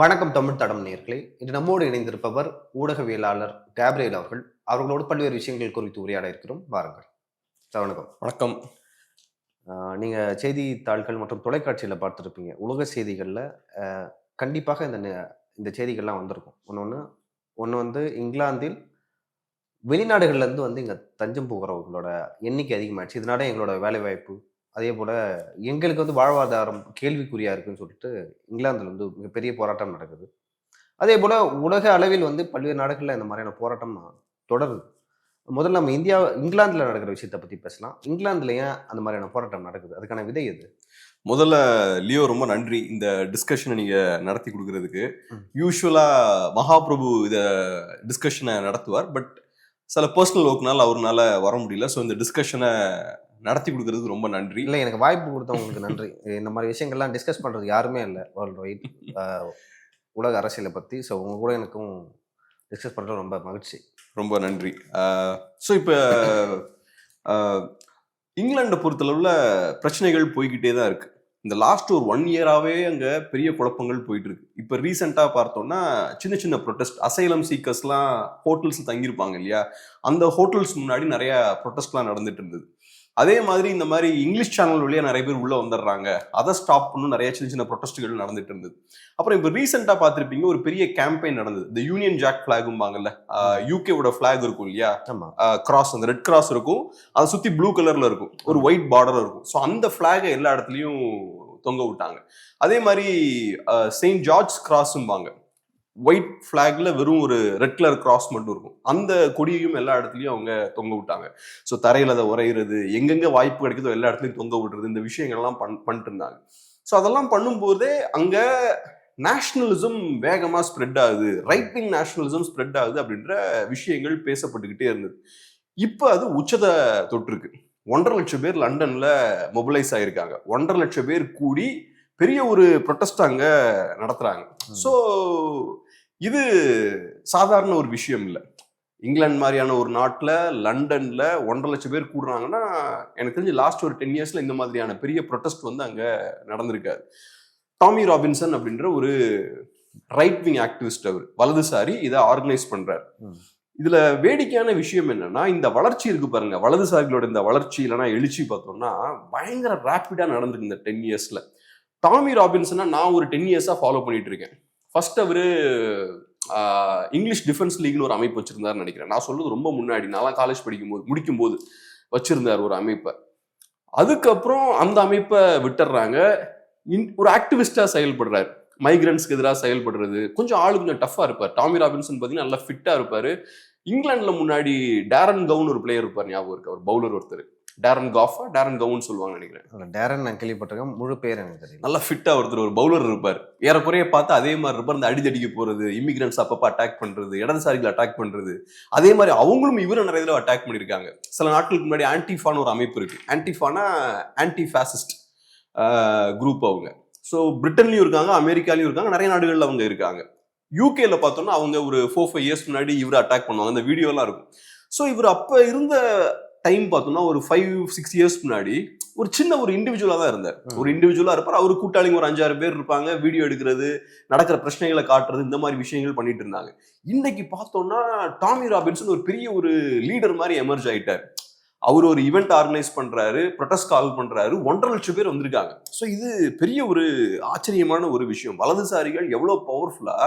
வணக்கம் தமிழ் தடம் நேர்களே. இன்று நம்மோடு இணைந்திருப்பவர் ஊடகவியலாளர் கேப்ரியல் அவர்கள். அவர்களோடு பல்வேறு விஷயங்கள் குறித்து உரையாட இருக்கிறோம். வாருங்கள். சார் வணக்கம். வணக்கம். ஆஹ் நீங்க செய்தித்தாள்கள் மற்றும் தொலைக்காட்சியில பார்த்துருப்பீங்க. உலக செய்திகள்ல கண்டிப்பாக இந்த இந்த செய்திகள்லாம் வந்திருக்கும். ஒன்று ஒன்று ஒன்று வந்து இங்கிலாந்தில் வெளிநாடுகள்ல இருந்து வந்து இங்க தஞ்சம் புகிறவர்களோட எண்ணிக்கை அதிகமாயிடுச்சு. இதனால எங்களோட வேலைவாய்ப்பு அதே போல எங்களுக்கு வந்து வாழ்வாதாரம் கேள்விக்குறியா இருக்குன்னு சொல்லிட்டு இங்கிலாந்துல வந்து மிகப்பெரிய போராட்டம் நடக்குது. அதே போல உலக அளவில் வந்து பல்வேறு நாடுகள்ல இந்த மாதிரியான போராட்டம் தொடருது. முதல்ல நம்ம இந்தியா இங்கிலாந்துல நடக்கிற விஷயத்தை பத்தி பேசலாம். இங்கிலாந்துல ஏன் அந்த மாதிரியான போராட்டம் நடக்குது. அதுக்கான விதை எது? முதல்ல லியோ ரொம்ப நன்றி இந்த டிஸ்கஷனை நீங்க நடத்தி கொடுக்கறதுக்கு. ம். யூஸ்வலா மகாபிரபு இத டிஸ்கஷனை நடத்துவார். பட் சில பர்சனல் ஒர்க்னால அவர்னால வர முடியல. ஸோ இந்த டிஸ்கஷனை நடத்தி கொடுக்கறதுக்கு ரொம்ப நன்றி. இல்ல எனக்கு வாய்ப்பு கொடுத்தவங்களுக்கு நன்றி. இந்த மாதிரி விஷயங்கள்லாம் டிஸ்கஸ் பண்றது யாருமே இல்லை. வேர்ல்டு வைட் உலக அரசியலை பத்தி. ஸோ உங்க கூட எனக்கும் டிஸ்கஸ் பண்றது ரொம்ப மகிழ்ச்சி. ரொம்ப நன்றி. ஸோ இப்போ இங்கிலாண்டை பொறுத்தளவுல பிரச்சனைகள் போய்கிட்டே தான் இருக்கு. இந்த லாஸ்ட் ஒரு ஒன் இயராகவே அங்கே பெரிய குழப்பங்கள் போயிட்டு இருக்கு இப்போ ரீசெண்டாக பார்த்தோம்னா சின்ன சின்ன ப்ரொட்டஸ்ட் அசைலம் சீக்கர்ஸ்லாம் ஹோட்டல்ஸ் தங்கியிருப்பாங்க இல்லையா? அந்த ஹோட்டல்ஸ் முன்னாடி நிறைய ப்ரொட்டஸ்ட்லாம் நடந்துட்டு இருந்தது. அதே மாதிரி இந்த மாதிரி இங்கிலீஷ் சேனல் வழியா நிறைய பேர் உள்ள வந்துடுறாங்க. அதை ஸ்டாப் பண்ணணும் நிறைய சின்ன சின்ன ப்ரொட்டஸ்ட்கள் நடந்துட்டு இருந்தது. அப்புறம் இப்போ ரீசெண்டாக பார்த்துருப்பீங்க ஒரு பெரிய கேம்பெயின் நடந்தது. இந்த யூனியன் ஜாக் ஃபிளாகும்பாங்கல்ல யூகேவோட ஃபிளாக் இருக்கும் இல்லையா? கிராஸ் அந்த ரெட் கிராஸ் இருக்கும். அதை சுத்தி ப்ளூ கலர்ல இருக்கும். ஒரு ஒயிட் பார்டர் இருக்கும். ஸோ அந்த ஃபிளாகை எல்லா இடத்துலயும் தொங்க விட்டாங்க. அதே மாதிரி செயின்ட் ஜார்ஜ் கிராஸும்பாங்க ஒயிட் ஃப்ளாக்ல வெறும் ஒரு ரெட் கலர் கிராஸ் மட்டும் இருக்கும். அந்த கொடியையும் எல்லா இடத்துலையும் அவங்க தொங்க விட்டாங்க. ஸோ தரையில் அதை உரையிறது எங்கெங்க வாய்ப்பு கிடைக்குதோ எல்லா இடத்துலையும் தொங்க விடுறது இந்த விஷயங்கள்லாம் பண் பண்ணிட்டு இருந்தாங்க ஸோ அதெல்லாம் பண்ணும்போதே அங்கே நேஷ்னலிசம் வேகமாக ஸ்ப்ரெட் ஆகுது. ரைட் விங் ஸ்ப்ரெட் ஆகுது அப்படின்ற விஷயங்கள் பேசப்பட்டுக்கிட்டே இருந்தது. இப்போ அது உச்சத்தை தொட்டிருக்கு. ஒன்றரை லட்சம் பேர் லண்டனில் மொபிலைஸ் ஆகியிருக்காங்க ஒன்றரை லட்சம் பேர் கூடி பெரிய ஒரு ப்ரொட்டஸ்ட் அங்க நடத்துறாங்க. ஸோ இது சாதாரண ஒரு விஷயம் இல்லை. இங்கிலாந்து மாதிரியான ஒரு நாட்டில் லண்டன்ல ஒன்றரை லட்சம் பேர் கூடுறாங்கன்னா எனக்கு தெரிஞ்சு லாஸ்ட் ஒரு டென் இயர்ஸ்ல இந்த மாதிரியான பெரிய ப்ரொட்டஸ்ட் வந்து அங்க நடந்திருக்காரு டாமி ராபின்சன் அப்படின்ற ஒரு ரைட் விங் ஆக்டிவிஸ்ட் அவர் வலதுசாரி இதை ஆர்கனைஸ் பண்றாரு. ம். இதுல வேடிக்கையான விஷயம் என்னன்னா இந்த வளர்ச்சி இருக்கு பாருங்க வலதுசாரிகளோட இந்த வளர்ச்சி இல்லைன்னா எழுச்சி பார்த்தோம்னா பயங்கர ரேப்பிடா நடந்திருக்கு இந்த டென் இயர்ஸ்ல டாமி ராபின்சனை நான் ஒரு டென் இயர்ஸாக ஃபாலோ பண்ணிட்டு இருக்கேன் ஃபர்ஸ்ட் அவரு இங்கிலீஷ் டிஃபென்ஸ் லீக்னு ஒரு அமைப்பு வச்சிருந்தாருன்னு நினைக்கிறேன். நான் சொல்றது ரொம்ப முன்னாடி. நான்லாம் காலேஜ் படிக்கும்போது முடிக்கும்போது வச்சிருந்தார் ஒரு அமைப்பை. அதுக்கப்புறம் அந்த அமைப்பை விட்டுறாங்க. இன்- ஒரு ஆக்டிவிஸ்டா செயல்படுறாரு. மைக்ரன்ஸ்க்கு எதிராக செயல்படுறது. கொஞ்சம் ஆளு கொஞ்சம் டஃப்பாக இருப்பார். டாமி ராபின்சன் பார்த்தீங்கன்னா நல்லா ஃபிட்டா இருப்பாரு. இங்கிலாந்துல முன்னாடி டேரன் கவுன் ஒரு பிளேயர் இருப்பார் ஞாபகம் இருக்கு. அவர் பவுலர் ஒருத்தர். டேரன் காஃபா டேரன் கவுன் சொல்லுவாங்க நினைக்கிறேன். அதுல டேரன் நான் கேள்விப்பட்டிருக்கேன். முழு பேர் எனக்கு தெரியல நல்லா ஃபிட்டா ஒருத்தர் ஒரு பவுலர் இருப்பார். ஏறக்குறைய பார்த்து அதே மாதிரி இருப்பார். இந்த அடிதடிக்க போறது இமிகிரன்ஸ் அப்பப்ப அட்டாக் பண்றது இடதுசாரிகளை அட்டாக் பண்றது. அதே மாதிரி அவங்களும் இவரை நிறைய தடவை அட்டாக் பண்ணியிருக்காங்க. சில நாட்களுக்கு முன்னாடி ஆன்டிஃபான்னு ஒரு அமைப்பு இருக்கு. ஆன்டிஃபானா ஆன்டி ஃபேசிஸ்ட் குரூப் அவங்க. ஸோ பிரிட்டன்லயும் இருக்காங்க அமெரிக்காலயும் இருக்காங்க நிறைய நாடுகள்ல அவங்க இருக்காங்க. யூகேல பார்த்தோம்னா அவங்க ஒரு ஃபோர் ஃபைவ் இயர்ஸ் முன்னாடி இவரை அட்டாக் பண்ணுவாங்க. அந்த வீடியோலாம் இருக்கும். ஸோ இவர் அப்ப இருந்த டைம் பார்த்தோம்னா ஒரு ஃபைவ் சிக்ஸ் இயர்ஸ் முன்னாடி ஒரு சின்ன ஒரு இண்டிவிஜுவலா தான் இருந்தார் ஒரு இண்டிவிஜுவலா இருப்பார். அவர் கூட்டாளிங்க ஒரு அஞ்சாறு பேர் இருப்பாங்க வீடியோ எடுக்கிறது நடக்கிற பிரச்சனைகளை காட்டுறது இந்த மாதிரி விஷயங்கள் பண்ணிட்டு இருந்தாங்க. இன்னைக்கு பார்த்தோம்னா டாமி ராபின்சன் ஒரு பெரிய ஒரு லீடர் மாதிரி எமர்ஜ் ஆயிட்டார். அவர் ஒரு ஈவெண்ட் ஆர்கனைஸ் பண்றாரு ப்ரொட்டஸ்ட் கால் பண்றாரு ஒன்றரை லட்சம் பேர் வந்திருக்காங்க. ஸோ இது பெரிய ஒரு ஆச்சரியமான ஒரு விஷயம். வலதுசாரிகள் எவ்வளவு பவர்ஃபுல்லா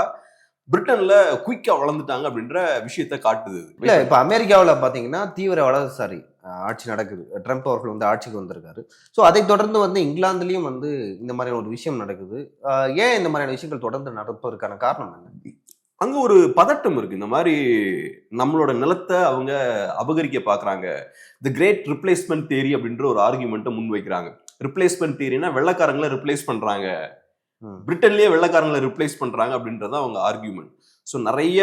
பிரிட்டன்ல குயிக்கா வளர்ந்துட்டாங்க அப்படின்ற விஷயத்த காட்டுது. இல்ல இப்ப அமெரிக்காவுல பாத்தீங்கன்னா தீவிர வலதுசாரி ஆட்சி நடக்குது. ட்ரம்ப் அவர்கள் வந்து ஆட்சிக்கு வந்திருக்காரு. ஸோ அதை தொடர்ந்து வந்து இங்கிலாந்துலயும் வந்து இந்த மாதிரியான ஒரு விஷயம் நடக்குது. ஏன் இந்த மாதிரியான விஷயங்கள் தொடர்ந்து நடப்பதற்கான காரணம் என்ன? அங்க ஒரு பதட்டம் இருக்கு. இந்த மாதிரி நம்மளோட நிலத்தை அவங்க அபகரிக்க பாக்குறாங்க. தி கிரேட் ரிப்ளேஸ்மெண்ட் தேரி அப்படின்ற ஒரு ஆர்குமெண்ட்டை முன் வைக்கிறாங்க ரிப்ளேஸ்மெண்ட் தேரினா வெள்ளக்காரங்களை ரிப்ளேஸ் பண்றாங்க. ம். பிரிட்டன்லயே வெள்ளக்காரங்களை ரிப்ளேஸ் பண்றாங்க அப்படின்றத அவங்க ஆர்கியூமெண்ட் ஸோ நிறைய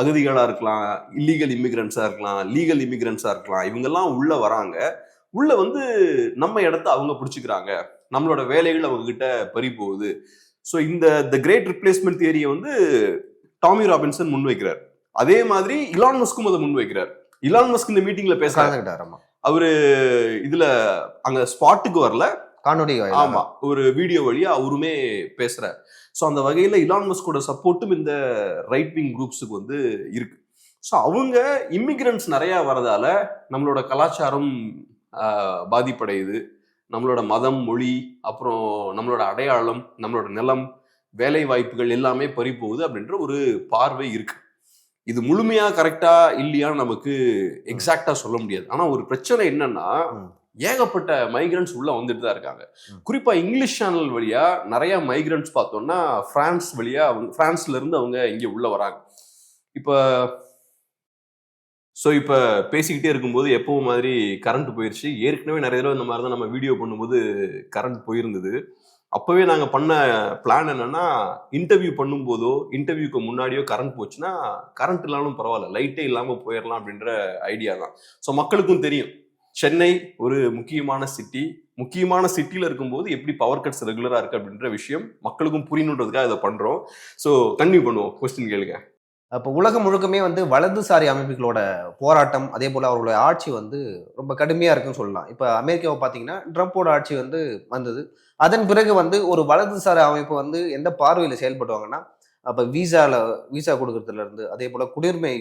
அகதிகளா இருக்கலாம் இல்லீகல் இமிகிரன்ஸா இருக்கலாம் லீகல் இமிகிரன்ஸா இருக்கலாம் இவங்கெல்லாம் உள்ள வராங்க. உள்ள வந்து நம்ம இடத்த அவங்க பிடிச்சிக்கிறாங்க. நம்மளோட வேலைகள் அவங்க கிட்ட பறி போகுது. ஸோ இந்த த கிரேட் ரிப்ளேஸ்மெண்ட் தியரியை வந்து டாமி ராபின்சன் முன்வைக்கிறார். அதே மாதிரி இலான் மஸ்கும் அதை முன்வைக்கிறார். இலான் மஸ்க் இந்த மீட்டிங்ல பேசுறாங்க அவரு இதுல அங்க ஸ்பாட்டுக்கு வரல. காணொலி. ஆமா ஒரு வீடியோ வழியா அவருமே பேசுறாரு. ஸோ அந்த வகையில் இலான் மஸ்கோட சப்போர்ட்டும் இந்த ரைட் விங் குரூப்ஸுக்கு வந்து இருக்கு. ஸோ அவங்க இமிகிரண்ட்ஸ் நிறையா வரதால நம்மளோட கலாச்சாரம் பாதிப்படையுது. நம்மளோட மதம் மொழி அப்புறம் நம்மளோட அடையாளம் நம்மளோட நிலம் வேலை வாய்ப்புகள் எல்லாமே பறி போகுது அப்படின்ற ஒரு பார்வை இருக்கு. இது முழுமையா கரெக்டா இல்லையான்னு நமக்கு எக்ஸாக்டா சொல்ல முடியாது. ஆனா ஒரு பிரச்சனை என்னன்னா. ஏகப்பட்ட மைக்ரண்ட்ஸ் உள்ள வந்துட்டு தான் இருக்காங்க. குறிப்பா இங்கிலீஷ் சேனல் வழியா நிறைய மைக்ரண்ட்ஸ் பார்த்தோம்னா பிரான்ஸ் வழியா அவங்க பிரான்ஸ்ல இருந்து அவங்க இங்க உள்ள வராங்க. இப்ப ஸோ இப்போ பேசிக்கிட்டே இருக்கும்போது எப்பவும் மாதிரி கரண்ட் போயிருச்சு. ஏற்கனவே நிறைய தடவை இந்த மாதிரி தான் நம்ம வீடியோ பண்ணும்போது கரண்ட் போயிருந்தது. அப்போவே நாங்கள் பண்ண பிளான் என்னன்னா இன்டர்வியூ பண்ணும்போதோ இன்டர்வியூக்கு முன்னாடியோ கரண்ட் போச்சுன்னா கரண்ட் இல்லாமல் பரவாயில்ல. லைட்டே இல்லாமல் போயிடலாம் அப்படின்ற ஐடியா தான். ஸோ மக்களுக்கும் தெரியும். சென்னை ஒரு முக்கியமான சிட்டி முக்கியமான சிட்டியில் இருக்கும்போது எப்படி பவர் கட்ஸ் ரெகுலராக இருக்குது அப்படின்ற விஷயம் மக்களுக்கும் புரியணுன்றதுக்காக இதை பண்ணுறோம் ஸோ கன்டினியூ பண்ணுவோம் கொஸ்டின் கேளுங்க. அப்போ உலகம் முழுக்கமே வந்து வலதுசாரி அமைப்புகளோட போராட்டம் அதே போல் அவர்களுடைய ஆட்சி வந்து ரொம்ப கடுமையாக இருக்குன்னு சொல்லலாம். இப்போ அமெரிக்காவை பார்த்தீங்கன்னா ட்ரம்ப்போட ஆட்சி வந்து வந்தது. அதன் பிறகு வந்து ஒரு வலதுசாரி அமைப்பு வந்து எந்த பார்வையில் செயல்படுவாங்கன்னா அப்போ வீசாவில் வீசா கொடுக்கறதுலேருந்து அதே போல் குடியுரிமை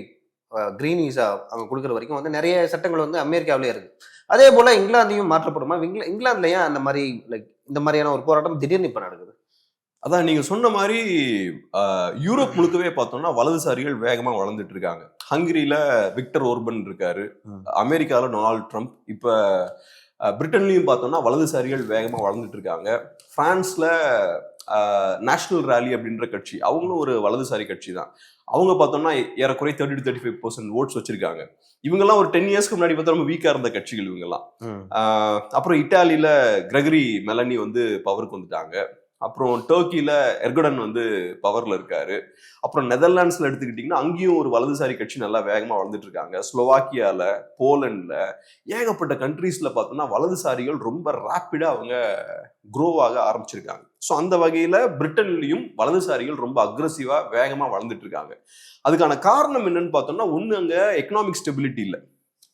கிரீன் வீசா அவங்க கொடுக்குற வரைக்கும் வந்து நிறைய சட்டங்கள் வந்து அமெரிக்காவிலே இருக்கு. அதே போல் இங்கிலாந்தையும் மாற்றப்படுமா? இங்கிலா இங்கிலாந்துல ஏன் அந்த மாதிரி லைக் இந்த மாதிரியான ஒரு போராட்டம் திடீர்னு இப்போ நடக்குது? அதான் நீங்க சொன்ன மாதிரி யூரோப் முழுக்கவே பார்த்தோம்னா வலதுசாரிகள் வேகமா வளர்ந்துட்டு இருக்காங்க. ஹங்கரியில விக்டர் ஓர்பன் இருக்காரு. ம். அமெரிக்கால டொனால்ட் ட்ரம்ப். இப்ப பிரிட்டன்லயும் பார்த்தோம்னா வலதுசாரிகள் வேகமா வளர்ந்துட்டு இருக்காங்க. பிரான்ஸ்ல நேஷனல் ரேலி அப்படின்ற கட்சி. அவங்களும் ஒரு வலதுசாரி கட்சி தான் அவங்க பார்த்தோம்னா ஏறக்குறைய thirty to thirty five percent votes வச்சிருக்காங்க. இவங்கெல்லாம் ஒரு டென் இயர்ஸ்க்கு முன்னாடி பார்த்தா ரொம்ப வீக்கா இருந்த கட்சிகள் இவங்கெல்லாம். ஆஹ் அப்புறம் இட்டாலியில கிரகரி மெலனி வந்து பவருக்கு வந்துட்டாங்க. அப்புறம் டர்க்கியில எர்கடன் வந்து பவர்ல இருக்காரு. அப்புறம் நெதர்லாண்ட்ஸ்ல எடுத்துக்கிட்டிங்கன்னா அங்கேயும் ஒரு வலதுசாரி கட்சி நல்லா வேகமா வளர்ந்துட்டு இருக்காங்க. ஸ்லோவாக்கியால போலண்ட்ல ஏகப்பட்ட கண்ட்ரீஸ்ல பார்த்தோம்னா வலதுசாரிகள் ரொம்ப ரேப்பிடா அவங்க grow ஆக ஆரம்பிச்சிருக்காங்க. ஸோ அந்த வகையில பிரிட்டன்லையும் வலதுசாரிகள் ரொம்ப அக்ரஸிவா வேகமா வளர்ந்துட்டு இருக்காங்க. அதுக்கான காரணம் என்னன்னு பார்த்தோம்னா ஒன்று அங்கே எக்கனாமிக் ஸ்டெபிலிட்டி இல்லை.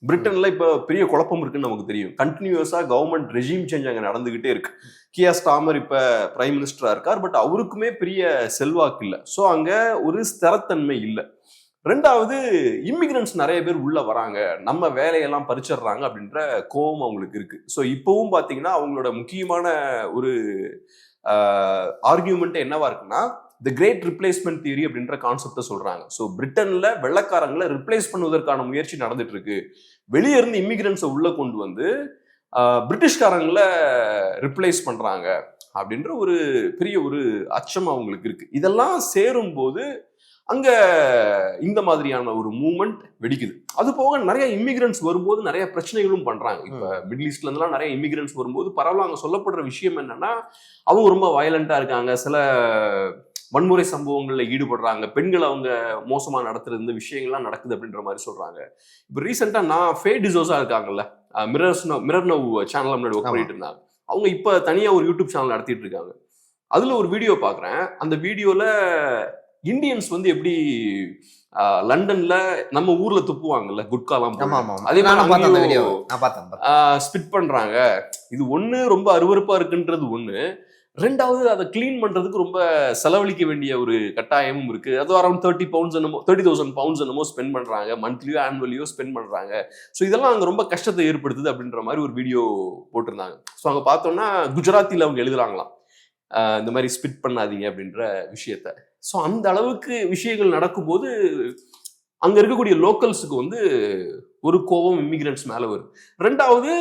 பிரிட்டன்ல இப்ப பெரிய குழப்பம் இருக்குன்னு நமக்கு தெரியும். கண்டினியூஸா கவர்மெண்ட் ரெஜிம் சேஞ்ச் அங்க நடந்துகிட்டே இருக்கு. கியா ஸ்டாமர் இப்ப பிரைம் மினிஸ்டரா இருக்கார் பட் அவருக்குமே பெரிய செல்வாக்கு இல்லை. ஸோ அங்க ஒரு ஸ்திரத்தன்மை இல்லை. ரெண்டாவது இமிகிரண்ட்ஸ் நிறைய பேர் உள்ள வராங்க. நம்ம வேலையெல்லாம் பறிச்சிடுறாங்க அப்படின்ற கோபம் அவங்களுக்கு இருக்கு. ஸோ இப்பவும் பாத்தீங்கன்னா அவங்களோட முக்கியமான ஒரு ஆர்கியூமெண்ட் என்னவா இருக்குன்னா தி கிரேட் ரிப்ளேஸ்மெண்ட் தியரி அப்படின்ற கான்செப்டை சொல்றாங்க. ஸோ பிரிட்டன்ல வெள்ளக்காரங்களை ரிப்ளேஸ் பண்ணுவதற்கான முயற்சி நடந்துட்டு இருக்கு வெளியே இருந்து இமிகிரண்ட்ஸை உள்ள கொண்டு வந்து பிரிட்டிஷ்காரங்களை ரிப்ளேஸ் பண்றாங்க. அப்படின்ற ஒரு பெரிய ஒரு அச்சம் அவங்களுக்கு இருக்கு. இதெல்லாம் சேரும்போது அங்க இந்த மாதிரியான ஒரு மூமெண்ட் வெடிக்குது. அது போக நிறைய இமிகிரண்ட்ஸ் வரும்போது நிறைய பிரச்சனைகளும் பண்றாங்க. இப்ப மிடில் ஈஸ்ட்ல இருந்தெல்லாம் நிறைய இமிகிரண்ட்ஸ் வரும்போது பரவாயில்ல அங்க சொல்லப்படுற விஷயம் என்னன்னா அவங்க ரொம்ப வயலண்டா இருக்காங்க. சில வன்முறை சம்பவங்கள்ல ஈடுபடுறாங்க. பெண்கள் அவங்க மோசமா நடத்துறது இந்த விஷயங்கள்லாம் நடக்குது அப்படின்ற மாதிரி சொல்றாங்க. இப்போ ரீசெண்டா நான் ஃபே டிசோசா இருக்காங்கல்ல மிரர்ஸ் மிரர் நவ் சேனல் முன்னாடி ஒர்க். பண்ணிட்டு இருந்தாங்க. அவங்க இப்ப தனியா ஒரு யூடியூப் சேனல் நடத்திட்டு இருக்காங்க. அதுல ஒரு வீடியோ பாக்குறேன். அந்த வீடியோல இந்தியன்ஸ் வந்து எப்படி லண்டன்ல நம்ம ஊர்ல துப்புவாங்கல்ல குட்காலாம். அதே மாதிரி. ஸ்பிட் பண்றாங்க. இது ஒண்ணு ரொம்ப அருவருப்பா இருக்குன்றது ஒண்ணு. ரெண்டாவது அதை க்ளீன் பண்ணுறதுக்கு ரொம்ப செலவழிக்க வேண்டிய ஒரு கட்டாயமும் இருக்குது அது அரௌண்ட் தேர்ட்டி பவுண்ட்ஸ் என்னமோ தேர்ட்டி தௌசண்ட் பவுண்ட்ஸ் என்னமோ ஸ்பெண்ட் பண்ணுறாங்க மந்த்லியோ ஆனுவலியோ ஸ்பெண்ட் பண்ணுறாங்க ஸோ இதெல்லாம் அங்கே ரொம்ப கஷ்டத்தை ஏற்படுத்துது அப்படின்ற மாதிரி ஒரு வீடியோ போட்டிருந்தாங்க. ஸோ அங்கே பார்த்தோம்னா குஜராத்தியில் அவங்க எழுதுறாங்களாம். இந்த மாதிரி ஸ்பிட் பண்ணாதீங்க அப்படின்ற விஷயத்த. ஸோ அந்த அளவுக்கு விஷயங்கள் நடக்கும்போது அங்கே இருக்கக்கூடிய லோக்கல்ஸுக்கு வந்து ஒரு கோபம் இமிகிரண்ட்ஸ் மேலே வரும். ரெண்டாவது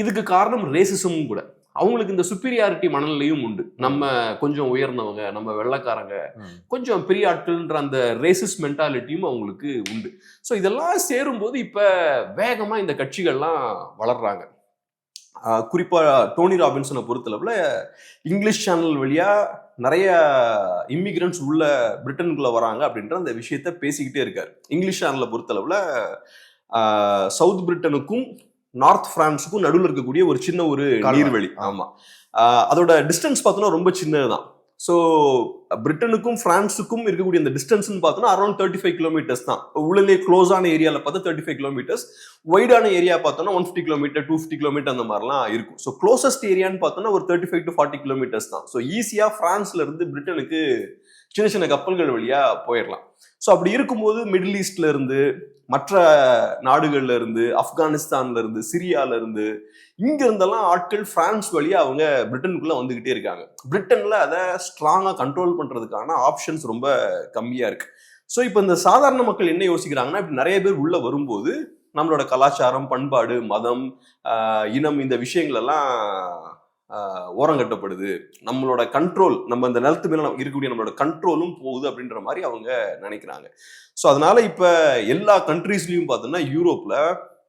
இதுக்கு காரணம் ரேசிசமும் கூட. அவங்களுக்கு இந்த சுப்பீரியாரிட்டி மனநிலையும் உண்டு. நம்ம கொஞ்சம் உயர்ந்தவங்க நம்ம வெள்ளைக்காரங்க. கொஞ்சம் பெரிய ஆட்கள்ன்ற அந்த ரேசிஸ் மென்டாலிட்டியும் அவங்களுக்கு உண்டு. ஸோ இதெல்லாம் சேரும்போது இப்ப வேகமா இந்த கட்சிகள்லாம் வளர்றாங்க. ஆஹ் குறிப்பா டோனி ராபின்சனை பொறுத்தளவுல இங்கிலீஷ் சேனல் வழியா நிறைய இமிகிரண்ட்ஸ் உள்ள பிரிட்டனுக்குள்ள வராங்க அப்படின்ற அந்த விஷயத்த பேசிக்கிட்டே இருக்காரு. இங்கிலீஷ் சேனலை பொறுத்தளவுல சவுத் பிரிட்டனுக்கும் நார்த் பிரான்ஸுக்கும் நடுவில் இருக்கக்கூடிய ஒரு சின்ன ஒரு. நீர்வழி. ஆமா. ஆஹ் அதோட டிஸ்டன்ஸ் பார்த்தோன்னா ரொம்ப சின்னதுதான். ஸோ பிரிட்டனுக்கும் பிரான்ஸுக்கும் இருக்கக்கூடிய இந்த டிஸ்டன்ஸ்னு பார்த்தோம்னா அரௌண்ட் தேர்ட்டி ஃபைவ் கிலோமீட்டர்ஸ் தான் உள்ளே க்ளோஸான ஏரியாவில் பார்த்தா தேர்ட்டி ஃபைவ் கிலோமீட்டர்ஸ் வைடான ஏரியா பார்த்தோம்னா one fifty kilometre two fifty kilometre அந்த மாதிரிலாம் இருக்கும். ஸோ க்ளோசஸ்ட் ஏரியான்னு பார்த்தோம்னா ஒரு thirty five to forty kilometres தான் ஸோ ஈஸியாக ஃப்ரான்ஸ்ல இருந்து பிரிட்டனுக்கு சின்ன சின்ன கப்பல்கள் வழியா போயிடலாம் ஸோ அப்படி இருக்கும்போது மிடில் ஈஸ்ட்ல இருந்து மற்ற நாடுகள்ல இருந்து ஆப்கானிஸ்தான்ல இருந்து சிரியால இருந்து இங்க இருந்தெல்லாம் ஆட்கள் பிரான்ஸ் வழியா அவங்க பிரிட்டனுக்குள்ள வந்துகிட்டே இருக்காங்க. பிரிட்டன்ல அதை ஸ்ட்ராங்கா கண்ட்ரோல் பண்றதுக்கான ஆப்ஷன்ஸ் ரொம்ப கம்மியா இருக்கு. ஸோ இப்போ இந்த சாதாரண மக்கள் என்ன யோசிக்கிறாங்கன்னா இப்படி நிறைய பேர் உள்ள வரும்போது நம்மளோட கலாச்சாரம் பண்பாடு மதம் இனம் இந்த விஷயங்கள் எல்லாம் ஓரங்கட்டப்படுது நம்மளோட கண்ட்ரோல் நம்ம இந்த நிலத்து மேல இருக்கக்கூடிய நம்மளோட கண்ட்ரோலும் போகுது அப்படின்ற மாதிரி அவங்க நினைக்கிறாங்க. ஸோ அதனால இப்ப எல்லா கண்ட்ரீஸ்லயும் பார்த்தோம்னா யூரோப்ல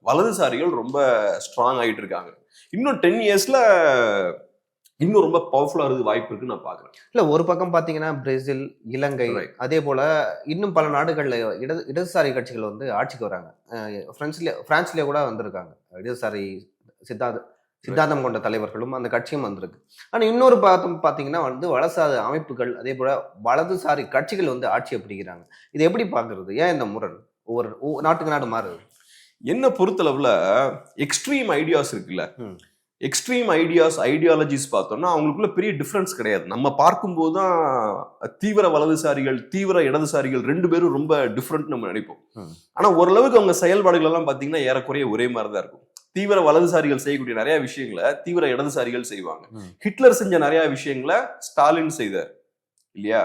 வலதுசாரிகள் ரொம்ப ஸ்ட்ராங் ஆயிட்டு இருக்காங்க. இன்னும் டென் இயர்ஸ்ல இன்னும் ரொம்ப பவர்ஃபுல்லா இருக்கு வாய்ப்பு இருக்குன்னு நான் பாக்குறேன். இல்ல ஒரு பக்கம் பாத்தீங்கன்னா பிரேசில் இலங்கை. அதே போல இன்னும் பல நாடுகள்ல இடது இடதுசாரி கட்சிகள் வந்து ஆட்சிக்கு வராங்க. அஹ் பிரான்ஸ்ல பிரான்ஸ்லயே கூட வந்திருக்காங்க. இடதுசாரி சித்தாந்த சித்தாந்தம் கொண்ட தலைவர்களும் அந்த கட்சியும் வந்திருக்கு. ஆனா இன்னொரு பார்த்தோம் பாத்தீங்கன்னா வந்து வலதுசாரி அமைப்புகள் அதே போல வலதுசாரி கட்சிகள் வந்து ஆட்சியை பிடிக்கிறாங்க. இது எப்படி பாக்குறது? ஏன் இந்த முரண்? ஒவ்வொரு நாட்டுக்கு நாடு மாறுது. என்ன பொறுத்தளவுல எக்ஸ்ட்ரீம் ஐடியாஸ் இருக்குல்ல. எக்ஸ்ட்ரீம் ஐடியாஸ் ஐடியாலஜிஸ் பார்த்தோம்னா அவங்களுக்குள்ள பெரிய டிஃபரன்ஸ் கிடையாது. நம்ம பார்க்கும்போது தான் தீவிர வலதுசாரிகள் தீவிர இடதுசாரிகள் ரெண்டு பேரும் ரொம்ப டிஃப்ரெண்ட் நம்ம நினைப்போம். ம். ஆனா ஓரளவுக்கு அவங்க செயல்பாடுகள் எல்லாம் பாத்தீங்கன்னா ஏறக்குறைய ஒரே மாதிரி தான் இருக்கும். தீவிர வலதுசாரிகள் செய்யக்கூடிய நிறைய விஷயங்களை தீவிர இடதுசாரிகள் செய்வாங்க. ஹிட்லர் செஞ்ச நிறைய விஷயங்களை ஸ்டாலின் செய்தார். இல்லையா?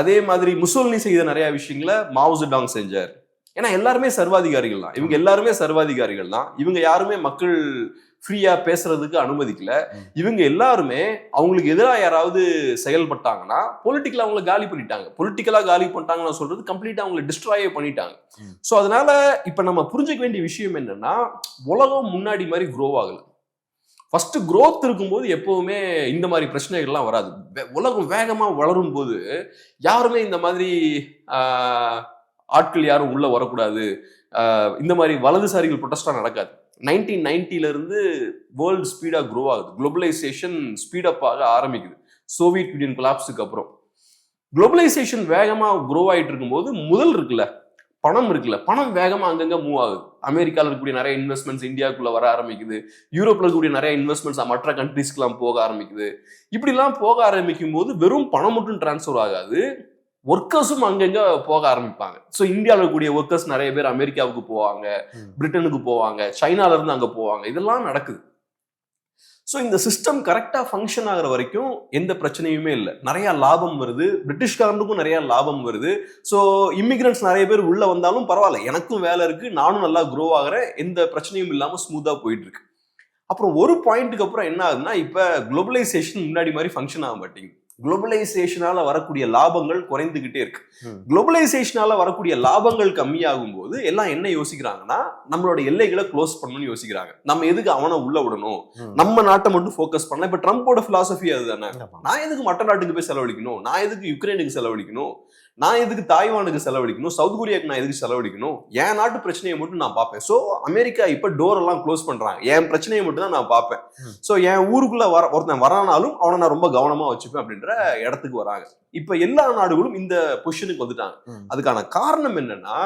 அதே மாதிரி முசோலினி செய்த நிறைய விஷயங்களை மாவோ ஜெடாங் செஞ்சார். ஏன்னா எல்லாருமே சர்வாதிகாரிகள் தான். இவங்க எல்லாருமே சர்வாதிகாரிகள் தான். இவங்க யாருமே மக்கள் ஃப்ரீயா பேசுறதுக்கு அனுமதிக்கல. இவங்க எல்லாருமே அவங்களுக்கு எதிராக யாராவது செயல்பட்டாங்கன்னா பொலிட்டிக்கலா அவங்கள காலி பண்ணிட்டாங்க. பொலிட்டிக்கலா காலி பண்ணிட்டாங்கன்னு சொல்றது கம்ப்ளீட்டா அவங்களை டிஸ்ட்ராயே பண்ணிட்டாங்க. ஸோ அதனால இப்ப நம்ம புரிஞ்சுக்க வேண்டிய விஷயம் என்னன்னா உலகம் முன்னாடி மாதிரி க்ரோ ஆகல. ஃபர்ஸ்ட் growth இருக்கும்போது எப்பவுமே இந்த மாதிரி பிரச்சனைகள்லாம் வராது. உலகம் வேகமா வளரும் போது யாருமே இந்த மாதிரி ஆட்கள் யாரும் உள்ள வரக்கூடாது. இந்த மாதிரி வலதுசாரிகள் ப்ரொட்டஸ்டா நடக்காது. நைன்டீன் நைன்டில இருந்து வேர்ல்டு ஸ்பீடாக க்ரோ ஆகுது. குளோபலைசேஷன் ஸ்பீடப் ஆக ஆரம்பிக்குது. சோவியத் யூனியன் கொலாப்ஸுக்கு அப்புறம். குளோபலைசேஷன் வேகமாக க்ரோ ஆகிட்டு இருக்கும்போது முதல் இருக்குல்ல பணம் இருக்குல்ல பணம் வேகமாக அங்கங்கே மூவ் ஆகுது. அமெரிக்காவில் இருக்கக்கூடிய நிறைய இன்வெஸ்ட்மெண்ட்ஸ் இந்தியாவுக்குள்ள வர ஆரம்பிக்குது. யூரோப்பில் இருக்கக்கூடிய நிறைய இன்வெஸ்ட்மெண்ட்ஸ் மற்ற கண்ட்ரீஸ்க்குலாம் போக ஆரம்பிக்குது. இப்படிலாம் போக ஆரம்பிக்கும் போது வெறும் பணம் மட்டும் டிரான்ஸ்ஃபர் ஆகாது. ஒர்க்கர்ஸும் அங்கங்க போக ஆரம்பிப்பாங்க. ஸோ இந்தியாவில் இருக்கக்கூடிய ஒர்க்கர்ஸ் நிறைய பேர் அமெரிக்காவுக்கு போவாங்க. பிரிட்டனுக்கு போவாங்க சைனால இருந்து அங்க போவாங்க. இதெல்லாம் நடக்குது. ஸோ இந்த சிஸ்டம் கரெக்டாக ஃபங்க்ஷன் ஆகுற வரைக்கும் எந்த பிரச்சனையுமே இல்லை. நிறைய லாபம் வருது. பிரிட்டிஷ்காரனுக்கும் நிறைய லாபம் வருது. ஸோ இமிகிரண்ட்ஸ் நிறைய பேர் உள்ள வந்தாலும் பரவாயில்ல. எனக்கும் வேலை இருக்கு. நானும் நல்லா க்ரோ ஆகிறேன். எந்த பிரச்சனையும் இல்லாமல் ஸ்மூத்தாக போயிட்டு இருக்கு அப்புறம் ஒரு பாயிண்ட்டுக்கு அப்புறம் என்ன ஆகுதுன்னா இப்போ குளோபலைசேஷன் முன்னாடி மாதிரி ஃபங்க்ஷன் ஆக மாட்டேங்குது. குளோபலைசேஷனால வரக்கூடிய லாபங்கள் குறைந்துகிட்டே இருக்கு. குளோபலைசேஷனால வரக்கூடிய லாபங்கள் கம்மியாகும் போது எல்லாம் என்ன யோசிக்கிறாங்கன்னா நம்மளோட எல்லைகளை க்ளோஸ் பண்ணணும்னு யோசிக்கிறாங்க. நம்ம எதுக்கு அவனை உள்ள விடணும். நம்ம நாட்டை மட்டும் ஃபோக்கஸ் பண்ணலாம். இப்ப ட்ரம்போட பிலாசபி அதுதானே. நான் எதுக்கு மற்ற நாட்டுக்கு போய் செலவழிக்கணும்? நான் எதுக்கு யுக்ரைனுக்கு செலவழிக்கணும்? நான் எதுக்கு தாய்வானுக்கு செலவழிக்கணும்? சவுத் கொரியாவுக்கு நான் எதுக்கு செலவழிக்கணும்? என் நாட்டு பிரச்சனையை மட்டும் நான் பார்ப்பேன். சோ அமெரிக்கா இப்ப டோர் எல்லாம் க்ளோஸ் பண்றாங்க. என் பிரச்சனையை மட்டும் தான் நான் பார்ப்பேன். சோ என் ஊருக்குள்ள வர ஒருத்தன் வரானாலும் அவனை நான் ரொம்ப கவனமா வச்சுப்பேன் அப்படின்ற இடத்துக்கு வராங்க. இப்ப எல்லா நாடுகளும் இந்த பொசிஷனுக்கு வந்துட்டாங்க. அதுக்கான காரணம் என்னன்னா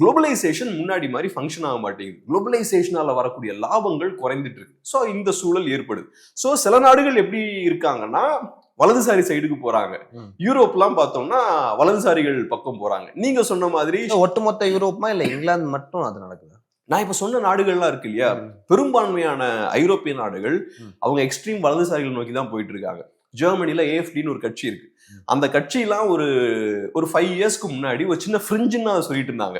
குளோபலைசேஷன் முன்னாடி மாதிரி ஃபங்க்ஷன் ஆக மாட்டேங்குது. குளோபலைசேஷனால வரக்கூடிய லாபங்கள் குறைந்துட்டு இருக்கு. ஸோ இந்த சூழல் ஏற்படுது. ஸோ சில நாடுகள் எப்படி இருக்காங்கன்னா வலதுசாரி சைடுக்கு போறாங்க. ம். யூரோப்லாம் பார்த்தோம்னா வலதுசாரிகள் பக்கம் போறாங்க. நீங்க சொன்ன மாதிரி ஒட்டுமொத்த யூரோப்மா இல்ல இங்கிலாந்து மட்டும் அது நடக்குது? நான் இப்ப சொன்ன நாடுகள்லாம் இருக்கு இல்லையா? பெரும்பான்மையான ஐரோப்பிய நாடுகள். அவங்க எக்ஸ்ட்ரீம் வலதுசாரிகள் நோக்கி தான் போயிட்டு இருக்காங்க. ஜெர்மனில ஏஎஃப்டின்னு ஒரு கட்சி இருக்கு. அந்த கட்சியெல்லாம் ஒரு ஒரு ஃபைவ் இயர்ஸ்க்கு முன்னாடி ஒரு சின்ன ஃப்ரிஞ்சுன்னு சொல்லிட்டு இருந்தாங்க.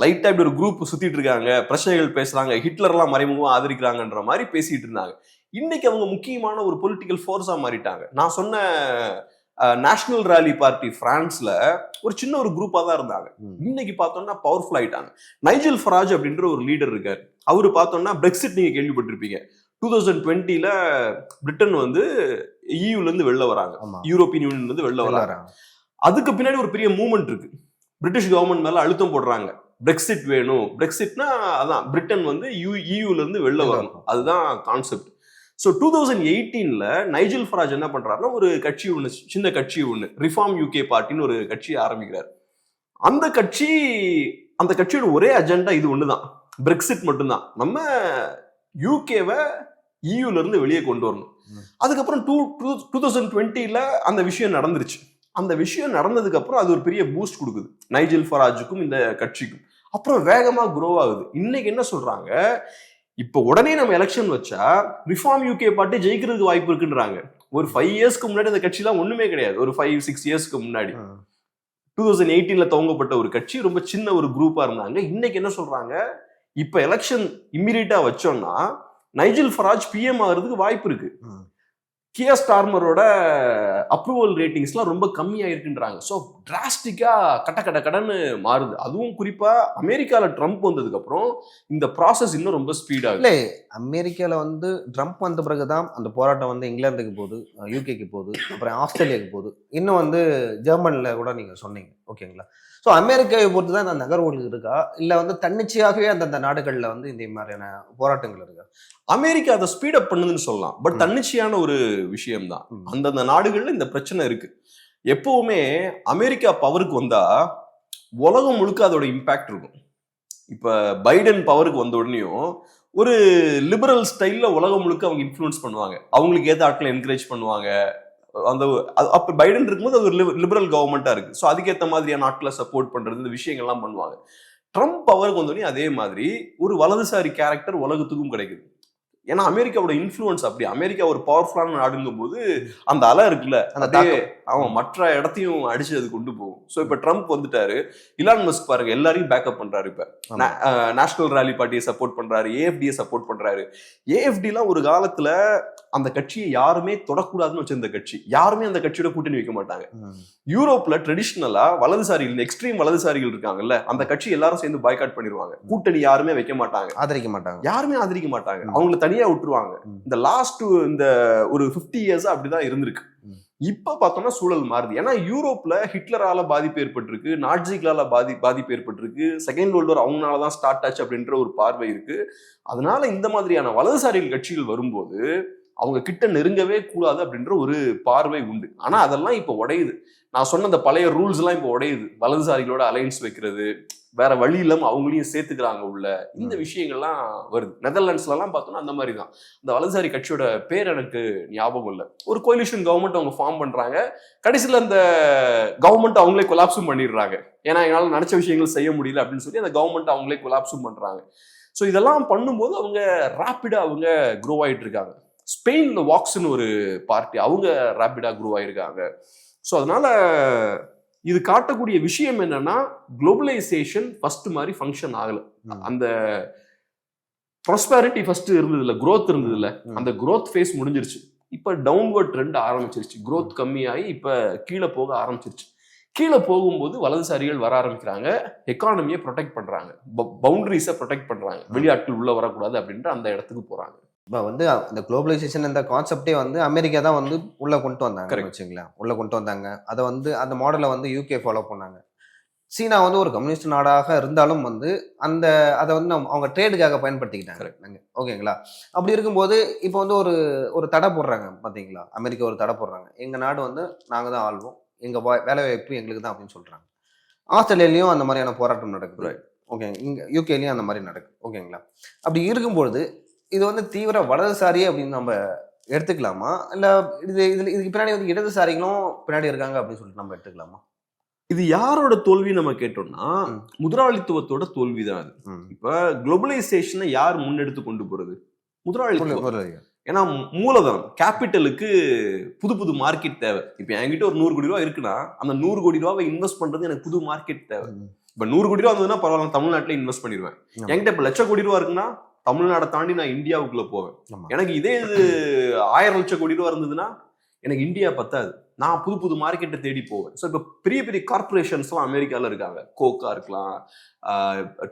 லைட்டா இப்படி ஒரு குரூப் சுத்திட்டு இருக்காங்க பிரச்சனைகள் பேசுறாங்க ஹிட்லர்லாம் மறைமுகமா ஆதரிக்கிறாங்கன்ற மாதிரி பேசிட்டு இருந்தாங்க. இன்னைக்கு அவங்க முக்கியமான ஒரு பொலிட்டிக்கல் ஃபோர்ஸா மாறிட்டாங்க. நான் சொன்ன நேஷனல் ராலி பார்ட்டி பிரான்ஸ்ல ஒரு சின்ன ஒரு குரூப்பா தான் இருந்தாங்க. இன்னைக்கு பார்த்தோம்னா பவர்ஃபுல் ஆயிட்டாங்க. நைஜல் ஃபராஜ் அப்படின்ற ஒரு லீடர் இருக்காரு. அவரு பார்த்தோம்னா பிரெக்சிட் நீங்க கேள்விப்பட்டிருப்பீங்க. டூ தௌசண்ட் டுவெண்ட்டில பிரிட்டன் வந்து இயூல இருந்து வெளில வராங்க. யூரோப்பியன் யூனியன்ல இருந்து வெளில வராங்க. அதுக்கு பின்னாடி ஒரு பெரிய மூவ்மெண்ட் இருக்கு. பிரிட்டிஷ் கவர்மெண்ட் மேல அழுத்தம் போடுறாங்க. பிரெக்சிட் வேணும். பிரெக்சிட்னா அதான் பிரிட்டன் வந்து யூ இயூல இருந்து வெளில வெளில வரணும். அதுதான் கான்செப்ட் ஸோ டூ தௌசண்ட் எயிட்டீன்ல நைஜில் ஃபராஜ் என்ன பண்ணுறாருன்னா ஒரு கட்சி ஒன்று சின்ன கட்சி ஒன்று ரிஃபார்ம் யூகே பார்ட்டின்னு ஒரு கட்சியை ஆரம்பிக்கிறார். அந்த கட்சி அந்த கட்சியோட ஒரே அஜெண்டா இது ஒண்ணுதான். பிரெக்சிட் மட்டும்தான். நம்ம யூகேவை e இருந்து வெளியே கொண்டு வரணும். அதுக்கப்புறம் டூ டூ தௌசண்ட் டுவெண்ட்டியில் அந்த விஷயம் நடந்துருச்சு. அந்த விஷயம் நடந்ததுக்கு அப்புறம் அது ஒரு பெரிய பூஸ்ட் கொடுக்குது. நைஜில் ஃபராஜுக்கும் இந்த கட்சிக்கும். அப்புறம் வேகமா குரோ ஆகுது. இன்னைக்கு என்ன சொல்றாங்க? இப்ப உடனே நம்ம எலெக்ஷன் வச்சா ரிஃபார்ம் யூகே பார்ட்டி ஜெயிக்கிறதுக்கு வாய்ப்பு இருக்குன்றாங்க. ஒரு ஃபைவ் இயர்ஸ்க்கு முன்னாடி அந்த கட்சிலாம் ஒண்ணுமே கிடையாது. ஒரு ஃபைவ் சிக்ஸ் இயர்ஸ்க்கு முன்னாடி. டூ தௌசண்ட் எயிட்டீன்ல துவங்கப்பட்ட ஒரு கட்சி ரொம்ப சின்ன ஒரு குரூப்பா இருந்தாங்க. இன்னைக்கு என்ன சொல்றாங்க? இப்ப எலெக்ஷன் இம்மிடியட்டா வச்சோம்னா நைஜில் ஃபராஜ் பிஎம் ஆகிறதுக்கு வாய்ப்பு இருக்கு. கியா ஸ்டார்மரோட அப்ரூவல் ரேட்டிங்ஸ்லாம் ரொம்ப கம்மியாக இருக்குன்றாங்க ஸோ டிராஸ்டிக்காக கட்ட கட்ட கடன்னு மாறுது. அதுவும் குறிப்பாக அமெரிக்காவில் ட்ரம்ப் வந்ததுக்கப்புறம் இந்த ப்ராசஸ் இன்னும் ரொம்ப ஸ்பீடாக இல்லை அமெரிக்காவில் வந்து ட்ரம்ப் வந்த பிறகு தான் அந்த போராட்டம் வந்து இங்கிலாந்துக்கு போகுது யூகேக்கு போகுது அப்புறம் ஆஸ்திரேலியாவுக்கு போகுது. இன்னும் வந்து ஜெர்மனியில் கூட நீங்கள் சொன்னீங்க. ஓகேங்களா? ஸோ அமெரிக்காவை பொறுத்து தான் இந்த நகர்வுகள் இருக்கா? இல்ல வந்து தன்னிச்சையாகவே அந்தந்த நாடுகள்ல வந்து இந்த மாதிரியான போராட்டங்கள் இருக்கா? அமெரிக்கா அதை ஸ்பீட் அப் பண்ணுதுன்னு சொல்லலாம். பட். தன்னிச்சையான ஒரு விஷயம் தான். அந்தந்த நாடுகள்ல இந்த பிரச்சனை இருக்கு. எப்பவுமே அமெரிக்கா பவருக்கு வந்தா உலகம் முழுக்க அதோட இம்பாக்ட் இருக்கும். இப்ப பைடன் பவருக்கு வந்த உடனேயும் ஒரு லிபரல் ஸ்டைல்ல உலகம் முழுக்க அவங்க இன்ஃப்ளூயன்ஸ் பண்ணுவாங்க. அவங்களுக்கு ஏத்த ஆட்களை என்கரேஜ் பண்ணுவாங்க. அந்த அப்ப பைடன் இருக்கும்போது அது ஒரு லிபரல் கவர்மெண்டா இருக்கு. ஸோ அதுக்கேற்ற மாதிரியான ஆட்களை சப்போர்ட் பண்றது இந்த விஷயங்கள்லாம் பண்ணுவாங்க. ட்ரம்ப் பவருக்கு வந்தோடனே அதே மாதிரி ஒரு வலதுசாரி கேரக்டர் உலகத்துக்கும் கிடைக்குது. ஏன்னா அமெரிக்காவோட இன்ஃப்ளூயன்ஸ் அப்படி. அமெரிக்கா ஒரு பவர்ஃபுல்லான நாடுங்கும் போது அந்த அலை இருக்குல்ல அந்த அதே. அவன் மற்ற இடத்தையும் அடிச்சு அது கொண்டு போகும். ஸோ இப்ப ட்ரம்ப் வந்துட்டாரு. இலான் மஸ்க் பாருங்க எல்லாரையும் பேக்கப் பண்றாரு இப்ப. நேஷனல் ரேலி பார்ட்டியை சப்போர்ட் பண்றாரு ஏஎஃப்டியை சப்போர்ட் பண்றாரு. ஏஎஃப்டிலாம் ஒரு காலத்துல அந்த கட்சியை யாருமே தொடக்கூடாதுன்னு வச்சிருந்த கட்சி. யாருமே அந்த கட்சியோட கூட்டணி வைக்க மாட்டாங்க. யூரோப்ல ட்ரெடிஷ்னலா வலதுசாரிகள் எக்ஸ்ட்ரீம் வலதுசாரிகள் இருக்காங்கல்ல அந்த கட்சி எல்லாரும் சேர்ந்து பாய்காட் பண்ணிடுவாங்க கூட்டணி யாருமே வைக்க மாட்டாங்க. ஆதரிக்க மாட்டாங்க. யாருமே ஆதரிக்க மாட்டாங்க. அவங்கள தனியா விட்டுருவாங்க. இந்த லாஸ்ட் இந்த ஒரு 50 இயர்ஸா அப்படிதான் இருந்திருக்கு. இப்ப பார்த்தோம்னா சூழல் மாறுது. ஏன்னா யூரோப்ல ஹிட்லரால பாதிப்பு ஏற்பட்டிருக்கு நாட்சிகளால பாதி பாதிப்பு ஏற்பட்டிருக்கு செகண்ட் வேர்ல்டு வார் அவங்களால தான் ஸ்டார்ட் ஆச்சு அப்படின்ற ஒரு பார்வை இருக்கு. அதனால இந்த மாதிரியான வலதுசாரிகள் கட்சிகள் வரும்போது அவங்க கிட்ட நெருங்கவே கூடாது அப்படின்ற ஒரு பார்வை உண்டு. ஆனா அதெல்லாம் இப்ப உடையுது. நான் சொன்ன அந்த பழைய ரூல்ஸ் எல்லாம் இப்ப உடையுது. வலதுசாரிகளோட அலைன்ஸ் வைக்கிறது வேற வழி இல்லாம அவங்களையும் சேர்த்துக்கிறாங்க உள்ள. இந்த விஷயங்கள்லாம் வருது. நெதர்லாண்ட்ஸ்ல எல்லாம் பார்த்தோம்னா அந்த மாதிரி தான் இந்த வலதுசாரி கட்சியோட பேர் எனக்கு ஞாபகம் இல்லை. ஒரு கோலிஷன் கவர்மெண்ட் அவங்க ஃபார்ம் பண்றாங்க. கடைசியில் அந்த கவர்மெண்ட் அவங்களே கொலாப்ஸும் பண்ணிடுறாங்க. ஏன்னா எங்களால் நினைச்ச விஷயங்கள் செய்ய முடியல அப்படின்னு சொல்லி அந்த கவர்மெண்ட் அவங்களே கொலாப்ஸும் பண்றாங்க. ஸோ இதெல்லாம் பண்ணும்போது அவங்க ரேப்பிடா அவங்க க்ரோ ஆயிட்டு இருக்காங்க. ஸ்பெயின்ல வாக்ஸ்னு ஒரு பார்ட்டி அவங்க ரேப்பிடா க்ரோ ஆயிருக்காங்க. ஸோ அதனால இது காட்டக்கூடிய விஷயம் என்னன்னா குளோபலைசேஷன் ஃபர்ஸ்ட் மாதிரி ஃபங்க்ஷன் ஆகல. அந்த ப்ராஸ்பேரிட்டி ஃபர்ஸ்ட் இருந்தது இல்ல growth இருந்தது இல்ல. அந்த growth ஃபேஸ் முடிஞ்சிருச்சு. இப்ப டவுன்வர்ட் ட்ரெண்ட் ஆரம்பிச்சிருச்சு. growth கம்மியாகி இப்ப கீழே போக ஆரம்பிச்சிருச்சு. கீழே போகும்போது வலதுசாரிகள் வர ஆரம்பிக்கிறாங்க. எக்கானமியை ப்ரொடெக்ட் பண்றாங்க. பவுண்டரிஸை ப்ரொடெக்ட் பண்றாங்க. வெளியாட்கள் உள்ள வரக்கூடாது அப்படின்ற அந்த இடத்துக்கு போறாங்க. இப்போ வந்து அந்த குளோபலைசேஷன் அந்த கான்செப்டே வந்து அமெரிக்கா தான் வந்து உள்ள கொண்டு வந்தாங்க. வச்சுங்களேன் உள்ள கொண்டு வந்தாங்க. அதை வந்து அந்த மாடலை வந்து யூகே ஃபாலோ பண்ணாங்க. சீனா வந்து ஒரு கம்யூனிஸ்ட் நாடாக இருந்தாலும் வந்து அந்த அதை வந்து அவங்க ட்ரேடுக்காக பயன்படுத்திக்கிட்டாங்க. Correct. நாங்க ஓகேங்களா? அப்படி இருக்கும்போது இப்போ வந்து ஒரு ஒரு தடை போடுறாங்க பாத்தீங்களா? அமெரிக்கா ஒரு தடை போடுறாங்க. எங்க நாடு வந்து நாங்க தான் ஆள்வோம். எங்க வா- வேலை வாய்ப்பு எங்களுக்கு தான் அப்படின்னு சொல்றாங்க. ஆஸ்திரேலியாலையும் அந்த மாதிரியான போராட்டம் நடக்குது. ஓகே இங்க யூகேலையும் அந்த மாதிரி நடக்குது. ஓகேங்களா? அப்படி இருக்கும்பொழுது இது வந்து தீவிர வலதுசாரி அப்படின்னு நம்ம எடுத்துக்கலாமா இல்ல இது இதுல இதுக்கு பின்னாடி வந்து இடதுசாரிகளும் பின்னாடி இருக்காங்க அப்படின்னு சொல்லிட்டு நம்ம எடுத்துக்கலாமா இது யாரோட தோல்வி நம்ம கேட்டோம்னா. முதலாளித்துவத்தோட தோல்வி தான் அது. இப்ப குளோபலைசேஷனை யார் முன்னெடுத்து கொண்டு போறது முதலாளித்துவம் முதலாளி. ஏன்னா மூலதனம் கேபிட்டலுக்கு புது புது மார்க்கெட் தேவை இப்ப என்கிட்ட ஒரு நூறு கோடி ரூபா இருக்குன்னா அந்த நூறு கோடி ரூபாவை இன்வெஸ்ட் பண்றது எனக்கு புது மார்க்கெட் தேவை. இப்ப நூறு கோடி ரூபா வந்ததுன்னா பரவாயில்ல தமிழ்நாட்டுல இன்வெஸ்ட் பண்ணிடுவேன். என்கிட்ட இப்ப லட்ச கோடி ரூபா இருக்குன்னா தமிழ்நாடை தாண்டி நான் இந்தியாவுக்குள்ள போவேன். எனக்கு இதே இது ஆயிரம் லட்சம் கோடி ரூபா இருந்ததுன்னா எனக்கு இந்தியா பத்தாது. நான் புது புது மார்க்கெட்டை தேடி போவேன். ஸோ இப்போ பெரிய பெரிய கார்பரேஷன்ஸ்லாம் அமெரிக்காவில் இருக்காங்க. கோக்கா இருக்கலாம்